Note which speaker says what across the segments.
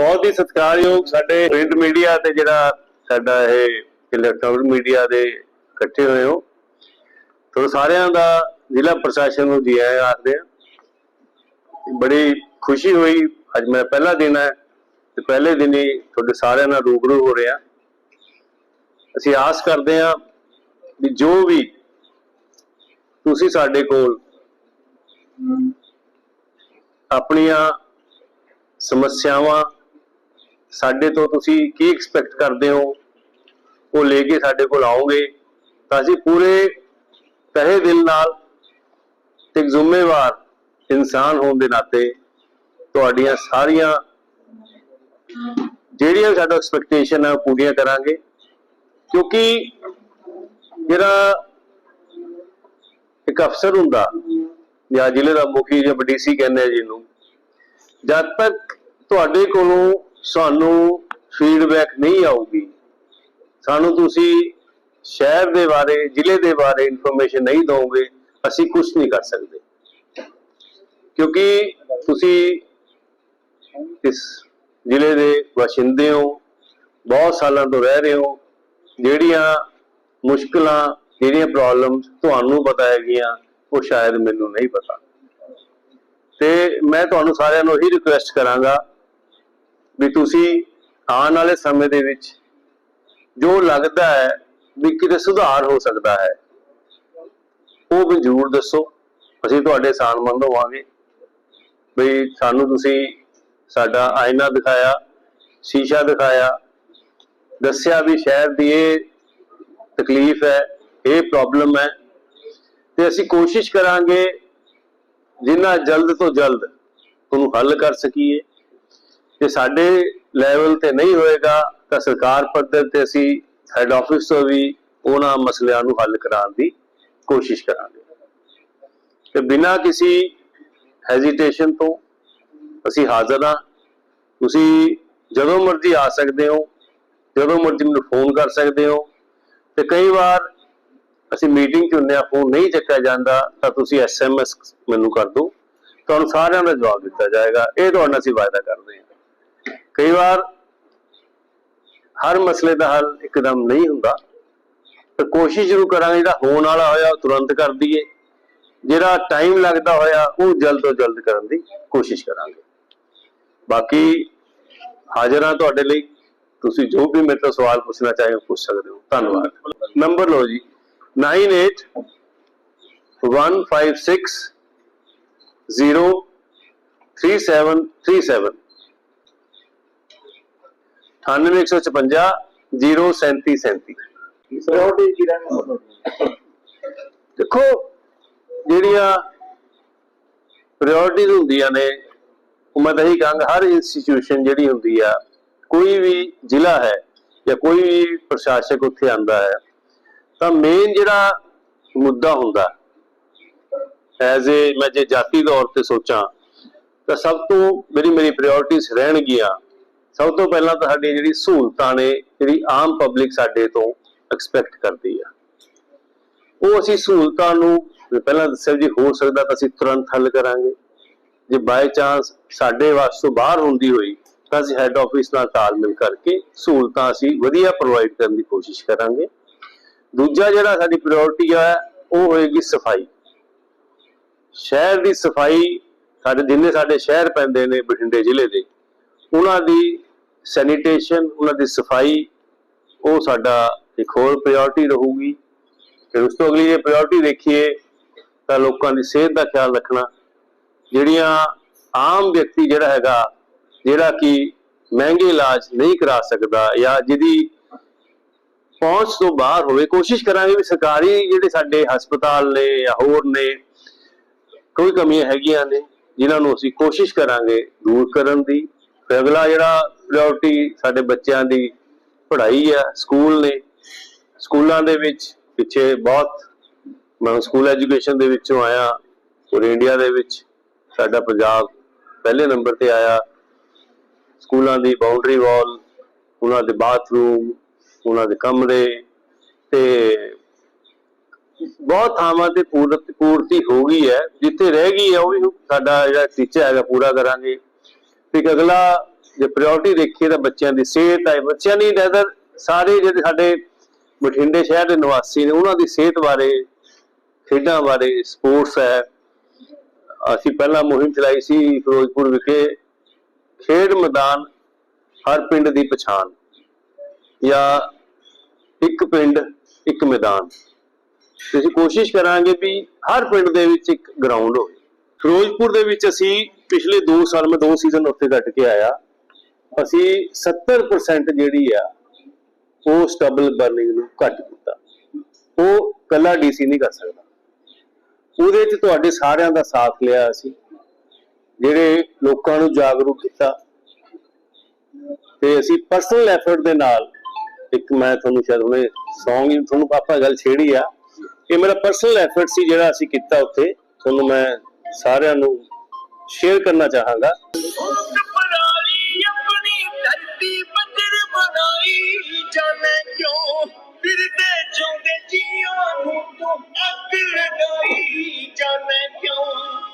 Speaker 1: ਬਹੁਤ ਹੀ ਸਤਿਕਾਰਯੋਗ ਸਾਡੇ ਪ੍ਰਿੰਟ ਮੀਡੀਆ ਤੇ ਜਿਹੜਾ ਸਾਡਾ ਇਹ ਇਲੈਕਟ੍ਰੋਨਿਕ ਮੀਡੀਆ ਦੇ ਇਕੱਠੇ ਹੋਏ ਹੋ। ਤੋਂ ਸਾਰਿਆਂ ਦਾ ਜ਼ਿਲ੍ਹਾ ਪ੍ਰਸ਼ਾਸਨ ਨੂੰ ਜੀ ਆਇਆਂ ਆਖਦੇ ਆ ਬੜੀ ਖੁਸ਼ੀ ਹੋਈ। ਅੱਜ ਮੇਰਾ ਪਹਿਲਾ ਦਿਨ ਹੈ ਤੇ ਪਹਿਲੇ ਦਿਨ ਹੀ ਤੁਹਾਡੇ ਸਾਰਿਆਂ ਨਾਲ ਰੂਬਰੂ ਹੋ ਰਿਹਾ। ਅਸੀਂ ਆਸ ਕਰਦੇ ਹਾਂ ਵੀ ਜੋ ਵੀ ਤੁਸੀਂ ਸਾਡੇ ਕੋਲ ਆਪਣੀਆਂ ਸਮੱਸਿਆਵਾਂ ਸਾਡੇ ਤੋਂ ਤੁਸੀਂ ਕੀ ਐਕਸਪੈਕਟ ਕਰਦੇ ਹੋ? ਉਹ ਲੈ ਕੇ ਸਾਡੇ ਕੋਲ ਆਓਗੇ। ਤਾਂ ਅਸੀਂ ਪੂਰੇ ਤਹਿ ਦਿਲ ਨਾਲ ਤੇ ਇੱਕ ਜ਼ਿੰਮੇਵਾਰ ਇਨਸਾਨ ਹੋਣ ਦੇ ਨਾਤੇ ਤੁਹਾਡੀਆਂ ਸਾਰੀਆਂ ਜਿਹੜੀਆਂ ਸਾਡਾ ਐਕਸਪੈਕਟੇਸ਼ਨ ਹੈ ਉਹ ਪੂਰੀਆਂ ਕਰਾਂਗੇ। ਕਿਉਂਕਿ ਜਿਹੜਾ ਇੱਕ ਅਫਸਰ ਹੁੰਦਾ, ਜਾਂ ਜ਼ਿਲ੍ਹੇ ਦਾ ਮੁਖੀ ਜਾਂ ਡੀਸੀ ਕਹਿੰਦੇ ਆ ਜਿਹਨੂੰ, ਜਦ ਤੱਕ ਤੁਹਾਡੇ ਕੋਲੋਂ ਸਾਨੂੰ ਫੀਡਬੈਕ ਨਹੀਂ ਆਊਗੀ। ਸਾਨੂੰ ਤੁਸੀਂ ਸ਼ਹਿਰ ਦੇ ਬਾਰੇ, ਜ਼ਿਲ੍ਹੇ ਦੇ ਬਾਰੇ ਇਨਫੋਰਮੇਸ਼ਨ ਨਹੀਂ ਦੋਗੇ ਅਸੀਂ ਕੁਝ ਨਹੀਂ ਕਰ ਸਕਦੇ। ਕਿਉਂਕਿ ਤੁਸੀਂ ਇਸ ਜ਼ਿਲ੍ਹੇ ਦੇ ਵਸਿੰਦੇ ਹੋ, ਬਹੁਤ ਸਾਲਾਂ ਤੋਂ ਰਹਿ ਰਹੇ ਹੋ, ਜਿਹੜੀਆਂ ਮੁਸ਼ਕਲਾਂ, ਜਿਹੜੀਆਂ ਪ੍ਰੋਬਲਮਸ ਤੁਹਾਨੂੰ ਪਤਾ ਹੈਗੀਆਂ, ਉਹ ਸ਼ਾਇਦ ਮੈਨੂੰ ਨਹੀਂ ਪਤਾ। ਤੇ ਮੈਂ ਤੁਹਾਨੂੰ ਸਾਰਿਆਂ ਨੂੰ ਇਹੀ ਰਿਕੁਐਸਟ ਕਰਾਂਗਾ ਵੀ ਤੁਸੀਂ ਆਉਣ ਵਾਲੇ ਸਮੇਂ ਦੇ ਵਿੱਚ ਜੋ ਲੱਗਦਾ ਹੈ ਵੀ ਕਿਤੇ ਸੁਧਾਰ ਹੋ ਸਕਦਾ ਹੈ, ਉਹ ਵੀ ਜ਼ਰੂਰ ਦੱਸੋ। ਅਸੀਂ ਤੁਹਾਡੇ ਸਾਨਮੰਦ ਹੋਵਾਂਗੇ। ਵੀ ਸਾਨੂੰ ਤੁਸੀਂ ਸਾਡਾ ਆਇਨਾ ਦਿਖਾਇਆ, ਸ਼ੀਸ਼ਾ ਦਿਖਾਇਆ, ਦੱਸਿਆ ਵੀ ਸ਼ਹਿਰ ਦੀ ਇਹ ਤਕਲੀਫ ਹੈ, ਇਹ ਪ੍ਰੋਬਲਮ ਹੈ। ਤੇ ਅਸੀਂ ਕੋਸ਼ਿਸ਼ ਕਰਾਂਗੇ ਜਿੰਨਾ ਜਲਦ ਤੋਂ ਜਲਦ ਉਹਨੂੰ ਹੱਲ ਕਰ ਸਕੀਏ। ਜੇ ਸਾਡੇ ਲੈਵਲ ਤੇ ਨਹੀਂ ਹੋਏਗਾ, ਤਾਂ ਸਰਕਾਰ ਪੱਧਰ ਤੇ ਅਸੀਂ ਹੈੱਡ ਆਫਿਸ ਤੋਂ ਵੀ ਉਹਨਾਂ ਮਸਲਿਆਂ ਨੂੰ ਹੱਲ ਕਰਾਉਣ ਦੀ ਕੋਸ਼ਿਸ਼ ਕਰਾਂਗੇ। ਤੇ ਬਿਨਾਂ ਕਿਸੇ ਹੈਜ਼ਿਟੇਸ਼ਨ ਤੋਂ ਅਸੀਂ ਹਾਜ਼ਰ ਹਾਂ। ਤੁਸੀਂ ਜਦੋਂ ਮਰਜ਼ੀ ਆ ਸਕਦੇ ਹੋ, ਜਦੋਂ ਮਰਜ਼ੀ ਮੈਨੂੰ ਫੋਨ ਕਰ ਸਕਦੇ ਹੋ। ਤੇ ਕਈ ਵਾਰ ਅਸੀਂ ਮੀਟਿੰਗ 'ਚ ਹੁੰਦੇ ਆ ਫੋਨ ਨਹੀਂ ਚੱਕਿਆ ਜਾਂਦਾ, ਤਾਂ ਤੁਸੀਂ ਐਸਐਮਐਸ ਮੈਨੂੰ ਕਰ ਦਿਓ। ਤੁਹਾਨੂੰ ਸਾਰਿਆਂ ਦਾ ਜਵਾਬ ਦਿੱਤਾ ਜਾਏਗਾ। ਇਹ ਤੁਹਾਡਾ ਅਸੀਂ ਵਾਅਦਾ ਕਰਦੇ ਹਾਂ। ਕਈ ਵਾਰ ਹਰ ਮਸਲੇ ਦਾ ਹੱਲ ਇੱਕਦਮ ਨਹੀਂ ਹੁੰਦਾ। ਤਾਂ ਕੋਸ਼ਿਸ਼ ਜ਼ਰੂਰ ਕਰਾਂਗੇ ਜਿਹੜਾ ਹੋਣ ਵਾਲਾ ਹੋਇਆ ਉਹ ਤੁਰੰਤ ਕਰ ਦਈਏ। ਜਿਹੜਾ ਟਾਈਮ ਲੱਗਦਾ ਹੋਇਆ ਉਹ ਜਲਦ ਤੋਂ ਜਲਦ ਕਰਨ ਦੀ ਕੋਸ਼ਿਸ਼ ਕਰਾਂਗੇ। ਬਾਕੀ ਹਾਜ਼ਰ ਹਾਂ ਤੁਹਾਡੇ ਲਈ। ਤੁਸੀਂ ਜੋ ਵੀ ਮੇਰੇ ਤੋਂ ਸਵਾਲ ਪੁੱਛਣਾ ਚਾਹੇ ਚਾਹੋ ਪੁੱਛ ਸਕਦੇ ਹੋ। ਧੰਨਵਾਦ। ਨੰਬਰ ਲਓ ਜੀ। 98 156 0 3737 9855 03737
Speaker 2: ਸਿਕਿਉਰਿਟੀ ਕੀ ਰਹਿਣਾ
Speaker 1: ਦੇਖੋ ਜਿਹੜੀਆਂ ਪ੍ਰਾਇੋਰਟੀਜ਼ ਹੁੰਦੀਆਂ ਨੇ ਮੈਂ ਤਾਂ ਕਹਾਂਗਾ ਹਰ ਇੰਸਟੀਟਿਊਸ਼ਨ ਜਿਹੜੀ ਹੁੰਦੀ ਆ ਕੋਈ ਵੀ ਜ਼ਿਲ੍ਹਾ ਹੈ ਜਾਂ ਕੋਈ ਵੀ ਪ੍ਰਸ਼ਾਸਕ ਉੱਥੇ ਆਂਦਾ ਹੈ ਤਾਂ ਮੇਨ ਜਿਹੜਾ ਮੁੱਦਾ ਹੁੰਦਾ ਐਜ਼ ਏ ਮੈਂ ਜੇ ਜਾਤੀ ਤੌਰ ਤੇ ਸੋਚਾਂ ਤਾਂ ਸਭ ਤੋਂ ਮੇਰੀ ਮੇਰੀ ਪ੍ਰਾਇੋਰਟੀਜ਼ ਰਹਿਣਗੀਆਂ ਸਭ ਤੋਂ ਪਹਿਲਾਂ ਤਾਂ ਸਾਡੀ ਜਿਹੜੀ ਸਹੂਲਤਾਂ ਨੇ, ਜਿਹੜੀ ਆਮ ਪਬਲਿਕ ਸਾਡੇ ਤੋਂ ਐਕਸਪੈਕਟ ਕਰਦੀ ਆ। ਉਹ ਅਸੀਂ ਸਹੂਲਤਾਂ ਨੂੰ ਪਹਿਲਾਂ ਦੱਸਿਆ ਜੀ, ਹੋ ਸਕਦਾ ਤਾਂ ਅਸੀਂ ਤੁਰੰਤ ਹੱਲ ਕਰਾਂਗੇ। ਜੇ ਬਾਈ ਚਾਂਸ ਸਾਡੇ ਵਾਸਤੇ ਬਾਹਰ ਹੁੰਦੀ ਹੋਈ, ਤਾਂ ਅਸੀਂ ਹੈੱਡ ਆਫਿਸ ਨਾਲ ਤਾਲਮੇਲ ਕਰਕੇ ਸਹੂਲਤਾਂ ਅਸੀਂ ਵਧੀਆ ਪ੍ਰੋਵਾਈਡ ਕਰਨ ਦੀ ਕੋਸ਼ਿਸ਼ ਕਰਾਂਗੇ। ਦੂਜਾ ਜਿਹੜਾ ਸਾਡੀ ਪ੍ਰਾਇੋਰਟੀ ਆ, ਉਹ ਹੋਏਗੀ ਸਫ਼ਾਈ। ਸ਼ਹਿਰ ਦੀ ਸਫ਼ਾਈ ਸਾਡੇ, ਜਿੰਨੇ ਸਾਡੇ ਸ਼ਹਿਰ ਪੈਂਦੇ ਨੇ ਬਠਿੰਡੇ ਜ਼ਿਲ੍ਹੇ ਦੇ ਉਹਨਾਂ ਦੀ ਸੈਨੀਟੇਸ਼ਨ ਉਹਨਾਂ ਦੀ ਸਫ਼ਾਈ, ਉਹ ਸਾਡਾ ਇੱਕ ਹੋਰ ਪ੍ਰਾਇੋਰਟੀ ਰਹੂਗੀ। ਫਿਰ ਉਸ ਤੋਂ ਅਗਲੀ ਜੇ ਪ੍ਰਾਇੋਰਟੀ ਦੇਖੀਏ, ਤਾਂ ਲੋਕਾਂ ਦੀ ਸਿਹਤ ਦਾ ਖਿਆਲ ਰੱਖਣਾ। ਜਿਹੜੀਆਂ ਆਮ ਵਿਅਕਤੀ ਜਿਹੜਾ ਹੈਗਾ, ਜਿਹੜਾ ਕਿ ਮਹਿੰਗੇ ਇਲਾਜ ਨਹੀਂ ਕਰਾ ਸਕਦਾ ਜਾਂ ਜਿਹਦੀ ਪਹੁੰਚ ਤੋਂ ਬਾਹਰ ਹੋਵੇ, ਕੋਸ਼ਿਸ਼ ਕਰਾਂਗੇ ਵੀ ਸਰਕਾਰੀ ਜਿਹੜੇ ਸਾਡੇ ਹਸਪਤਾਲ ਨੇ ਜਾਂ ਹੋਰ ਨੇ, ਕੋਈ ਕਮੀਆਂ ਹੈਗੀਆਂ ਨੇ, ਜਿਨ੍ਹਾਂ ਨੂੰ ਅਸੀਂ ਕੋਸ਼ਿਸ਼ ਕਰਾਂਗੇ ਦੂਰ ਕਰਨ ਦੀ। ਫਿਰ ਅਗਲਾ ਜਿਹੜਾ ਪ੍ਰਾਇੋਰਟੀ ਸਾਡੇ ਬੱਚਿਆਂ ਦੀ ਪੜ੍ਹਾਈ ਆ ਸਕੂਲ ਨੇ, ਸਕੂਲਾਂ ਦੇ ਵਿੱਚ ਪਿੱਛੇ ਬਹੁਤ ਮੈਂ ਸਕੂਲ ਐਜੂਕੇਸ਼ਨ ਦੇ ਵਿੱਚੋਂ ਆਇਆ, ਪੂਰੇ ਇੰਡੀਆ ਦੇ ਵਿੱਚ ਸਾਡਾ ਪੰਜਾਬ ਪਹਿਲੇ ਨੰਬਰ ਤੇ ਆਇਆ, ਸਕੂਲਾਂ ਦੀ ਬਾਉਂਡਰੀ ਵਾਲ ਉਹਨਾਂ ਦੇ ਬਾਥਰੂਮ ਉਹਨਾਂ ਦੇ ਕਮਰੇ ਤੇ ਬਹੁਤ ਥਾਵਾਂ ਤੇ ਪੂਰਤੀ ਹੋ ਗਈ ਹੈ, ਜਿੱਥੇ ਰਹਿ ਗਈ ਹੈ ਉਹ ਵੀ ਸਾਡਾ ਜਿਹੜਾ ਟੀਚਾ ਹੈਗਾ ਪੂਰਾ ਕਰਾਂਗੇ। ਫਿਰ ਅਗਲਾ ਜੇ ਪ੍ਰਾਇੋਰਟੀ ਦੇਖੀਏ ਤਾਂ ਬੱਚਿਆਂ ਦੀ ਸਿਹਤ ਹੈ, ਬੱਚਿਆਂ ਦੀ ਨਜ਼ਰ ਸਾਰੇ ਜਿਹੜੇ ਸਾਡੇ ਬਠਿੰਡੇ ਸ਼ਹਿਰ ਦੇ ਨਿਵਾਸੀ ਨੇ, ਉਹਨਾਂ ਦੀ ਸਿਹਤ ਬਾਰੇ, ਖੇਡਾਂ ਬਾਰੇ ਸਪੋਰਟਸ ਹੈ। ਅਸੀਂ ਪਹਿਲਾਂ ਮੁਹਿੰਮ ਚਲਾਈ ਸੀ ਫਿਰੋਜ਼ਪੁਰ ਵਿਖੇ, ਖੇਡ ਮੈਦਾਨ ਹਰ ਪਿੰਡ ਦੀ ਪਛਾਣ ਜਾਂ ਇੱਕ ਪਿੰਡ, ਇੱਕ ਮੈਦਾਨ। ਅਸੀਂ ਕੋਸ਼ਿਸ਼ ਕਰਾਂਗੇ ਵੀ ਹਰ ਪਿੰਡ ਦੇ ਵਿੱਚ ਇੱਕ ਗਰਾਊਂਡ ਹੋਵੇ। ਫਿਰੋਜ਼ਪੁਰ ਦੇ ਵਿੱਚ ਅਸੀਂ ਪਿਛਲੇ 2 ਸਾਲ ਮੈਂ 2 ਸੀਜ਼ਨ ਉੱਥੇ ਕੱਟ ਕੇ ਆਇਆ। ਅਸੀਂ 70% ਜਿਹੜੀ ਆ, ਉਹ ਸਟਬਲ ਬਰਨਿੰਗ ਨੂੰ ਘੱਟ ਕੀਤਾ। ਉਹ ਕੱਲਾ ਡੀਸੀ ਨਹੀਂ ਕਰ ਸਕਦਾ। ਉਹਦੇ ਚ ਤੁਹਾਡੇ ਸਾਰਿਆਂ ਦਾ ਸਾਥ ਲਿਆ ਅਸੀਂ। ਜਿਹੜੇ ਲੋਕਾਂ ਨੂੰ ਜਾਗਰੂਕ ਕੀਤਾ। ਤੇ ਅਸੀਂ ਪਰਸਨਲ ਐਫਰਟ ਦੇ ਨਾਲ ਇੱਕ ਮੈਂ ਤੁਹਾਨੂੰ ਸ਼ਾਇਦ ਹੁਣੇ ਸੌਂਗ ਹੀ ਤੁਹਾਨੂੰ ਪਾਪਾ ਗੱਲ ਛੇੜੀ ਆ। ਇਹ ਮੇਰਾ ਪਰਸਨਲ ਐਫਰਟ ਸੀ ਜਿਹੜਾ ਅਸੀਂ ਕੀਤਾ ਉੱਥੇ। ਤੁਹਾਨੂੰ ਮੈਂ ਸਾਰਿਆਂ ਨੂੰ ਸ਼ੇਅਰ ਕਰਨਾ ਚਾਹਾਂਗਾ।
Speaker 3: ਪਰਾਲੀ ਆਪਣੀ ਧਰਤੀ ਬੰਜਰ ਬਣਾਈ। ਜਾਣੇ ਕਿਉਂ?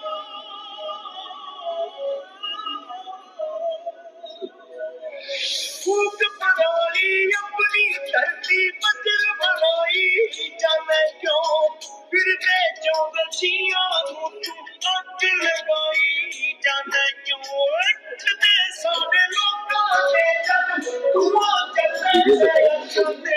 Speaker 3: ਧੂਆਂ ਚੱਲੇ ਜਾਂਦੇ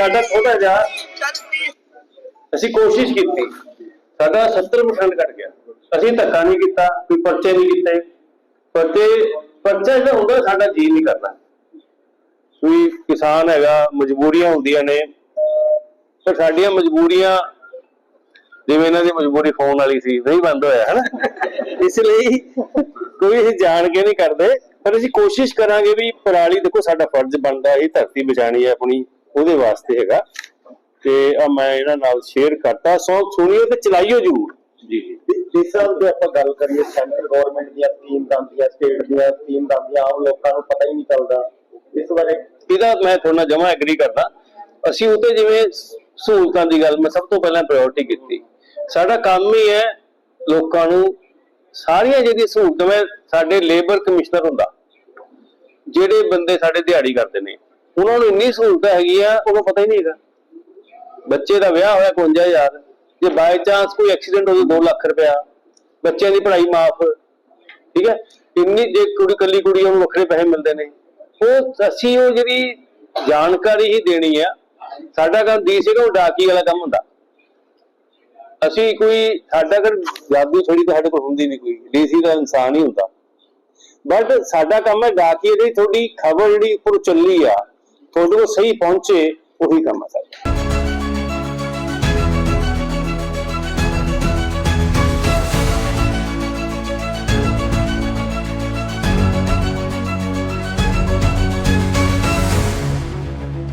Speaker 1: ਸਾਡਾ ਥੋੜਾ ਜਿਹਾ ਅਸੀਂ ਕੋਸ਼ਿਸ਼ ਕੀਤੀ। ਸਾਡਾ 70% ਘਟ ਗਿਆ। ਅਸੀਂ ਧੱਕਾ ਨਹੀਂ ਕੀਤਾ, ਕੋਈ ਪਰਚੇ ਨਹੀਂ ਕੀਤੇ। ਪਰਚੇ, ਪਰਚਾ ਜਿਹੜਾ ਹੁੰਦਾ, ਸਾਡਾ ਜੀ ਨਹੀਂ ਕਰਦਾ। ਕੋਈ ਕਿਸਾਨ ਹੈਗਾ, ਮਜਬੂਰੀਆਂ ਹੁੰਦੀਆਂ ਨੇ, ਪਰ ਸਾਡੀਆਂ ਮਜਬੂਰੀਆਂ, ਜਿਵੇਂ ਇਹਨਾਂ ਦੀ ਮਜਬੂਰੀ ਫੋਨ ਵਾਲੀ ਸੀ, ਨਹੀਂ ਬੰਦ ਹੋਇਆ ਹੈ ਇਸ ਲਈ ਕੋਈ ਅਸੀਂ ਜਾਣ ਕੇ ਨਹੀਂ ਕਰਦੇ, ਪਰ ਅਸੀਂ ਕੋਸ਼ਿਸ਼ ਕਰਾਂਗੇ ਵੀ ਪਰਾਲੀ, ਦੇਖੋ, ਸਾਡਾ ਫਰਜ਼ ਬਣਦਾ, ਇਹ ਧਰਤੀ ਬਚਾਣੀ ਹੈ ਆਪਣੀ। ਉਹਦੇ ਵਾਸਤੇ ਹੈਗਾ ਤੇ ਆ ਮੈਂ ਇਹਨਾਂ ਨਾਲ ਸ਼ੇਅਰ ਕਰਤਾ। ਸੋ ਸੁਣਿਓ ਤੇ ਚਲਾਈਓ ਜ਼ਰੂਰ। ਜੀ
Speaker 2: ਜਿਸ ਤਰ੍ਹਾਂ ਦੀ ਆਪਾਂ ਗੱਲ ਕਰੀਏ ਸੈਂਟਰ ਗਵਰਨਮੈਂਟ ਦੀਆਂ ਸਕੀਮਸ ਆਉਂਦੀਆਂ ਸਟੇਟ ਦੀਆਂ ਸਕੀਮਸ ਆਉਂਦੀਆਂ ਆਮ ਲੋਕਾਂ ਨੂੰ ਪਤਾ ਹੀ ਨਹੀਂ ਚੱਲਦਾ। ਇਸ ਬਾਰੇ
Speaker 1: ਇਹਦਾ ਮੈਂ ਤੁਹਾਡੇ ਨਾਲ ਜਮਾ ਐਗਰੀ ਕਰਦਾ। ਅਸੀਂ ਉਤੇ ਜਿਵੇਂ ਸਹੂਲਤਾਂ ਦੀ ਗੱਲ ਮੈਂ ਸਭ ਤੋਂ ਪਹਿਲਾਂ ਪ੍ਰਾਇੋਰਟੀ ਕੀਤੀ। ਸਾਡਾ ਕੰਮ ਹੀ ਹੈ ਲੋਕਾਂ ਨੂੰ ਸਾਰੀਆਂ ਜਿਹੜੀਆਂ ਸਹੂਲਤਾਂ ਮੈਂ ਸਾਡੇ ਲੇਬਰ ਕਮਿਸ਼ਨਰ ਹੁੰਦਾ ਜਿਹੜੇ ਬੰਦੇ ਸਾਡੇ ਦਿਹਾੜੀ ਕਰਦੇ ਨੇ। ਉਹਨਾਂ ਨੂੰ ਇੰਨੀ ਸਹੂਲਤਾਂ ਹੈਗੀਆਂ, ਉਹਨੂੰ ਪਤਾ ਹੀ ਨਹੀਂ ਹੈਗਾ। ਬੱਚੇ ਦਾ ਵਿਆਹ ਹੋਇਆ 51000 ਜੇ ਬਾਈ ਚਾਂਸ ਕੋਈ ਐਕਸੀਡੈਂਟ ਹੋ ਜਾਵੇ 2 ਲੱਖ ਰੁਪਇਆ, ਬੱਚਿਆਂ ਦੀ ਪੜ੍ਹਾਈ ਮਾਫ, ਠੀਕ ਹੈ? ਇੰਨੀ ਜੇ ਕੁੜੀ ਕੱਲੀ ਕੁੜੀ ਉਹਨੂੰ ਵੱਖਰੇ ਪੈਸੇ ਮਿਲਦੇ ਨੇ। ਉਹ ਅਸੀਂ ਉਹ ਜਿਹੜੀ ਜਾਣਕਾਰੀ ਹੀ ਦੇਣੀ ਆ, ਸਾਡਾ ਕੰਮ ਦੀ ਸੀਗਾ, ਉਹ ਡਾਕੀ ਵਾਲਾ ਕੰਮ ਹੁੰਦਾ। ਅਸੀਂ ਕੋਈ, ਸਾਡਾ ਕਰ ਜਾਦੂ ਥੋੜੀ ਤਾਂ ਸਾਡੇ ਕੋਲ ਹੁੰਦੀ ਨਹੀਂ ਕੋਈ, ਡੀਸੀ ਦਾ ਇਨਸਾਨ ਹੀ ਹੁੰਦਾ। ਬਟ ਸਾਡਾ ਕੰਮ ਹੈ ਡਾਕੀ ਜਿਹੜੀ ਤੁਹਾਡੀ ਖਬਰ ਜਿਹੜੀ ਉੱਪਰ ਚੱਲੀ ਆ ਤੁਹਾਡੇ ਕੋਲ ਸਹੀ ਪਹੁੰਚੇ ਉਹੀ ਕੰਮ ਹੈ ਸਾਡਾ।